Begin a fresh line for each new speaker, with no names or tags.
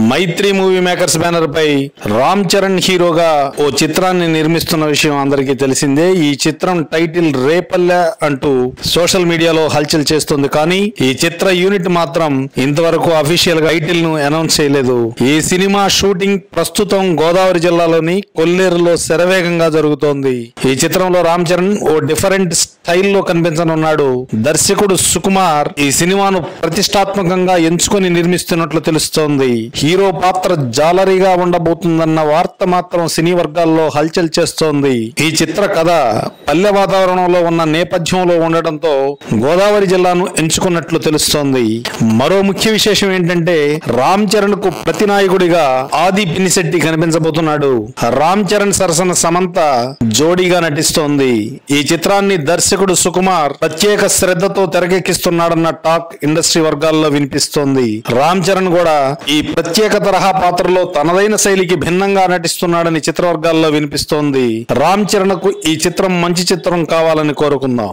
మైత్రి movie makers banner పై రామ్ చరణ్ హీరోగా ఓ చిత్రాన్ని నిర్మిస్తున్న విషయం అందరికీ తెలిసిందే. ఈ చిత్రం టైటిల్ రేపల్లె అంటూ సోషల్ మీడియాలో హల్చల్ చేస్తుంది. కానీ ఈ చిత్ర యూనిట్ మాత్రం ఇంతవరకు అఫీషియల్గా టైటిల్ను అనౌన్స్ చేయలేదు. ఈ సినిమా షూటింగ్ ప్రస్తుతం గోదావరి జిల్లాలోని కొల్లేరులో శరవేగంగా జరుగుతోంది. ఈ చిత్రంలో రామ్ చరణ్ ఓ డిఫరెంట్ స్టైల్లో కనిపించనున్నాడు. దర్శకుడు సుకుమార్ ఈ సినిమాను ప్రతిష్టాత్మకంగా ఎంచుకొని నిర్మిస్తున్నట్లు తెలుస్తోంది. హీరో పాత్ర జాలరీగా ఉండబోతుందన్న వార్త మాత్రం సినీ వర్గాల్లో హల్చల్ చేస్తోంది. ఈ చిత్ర కథ పల్లె వాతావరణంలో ఉన్న నేపథ్యంలో ఉండటంతో గోదావరి జిల్లాను ఎంచుకున్నట్లు తెలుస్తోంది. మరో ముఖ్య విశేషం ఏంటంటే రామ్ చరణ్కు ప్రతినాయకుడిగా ఆది పినిశెట్టి కనిపించబోతున్నాడు. రామ్ చరణ్ సరసన సమంత జోడీగా నటిస్తోంది. ఈ చిత్రాన్ని దర్శకుడు సుకుమార్ ప్రత్యేక శ్రద్ధతో తెరకెక్కిస్తున్నాడన్న టాక్ ఇండస్ట్రీ వర్గాల్లో వినిపిస్తోంది. రామ్ చరణ్ కూడా ఈ ప్రత్యేక ప్రత్యేక తరహా పాత్రలో తనదైన శైలికి భిన్నంగా నటిస్తున్నాడని చిత్రవర్గాల్లో వినిపిస్తోంది. రామ్ చరణ్కు ఈ చిత్రం మంచి చిత్రం కావాలని కోరుకుందాం.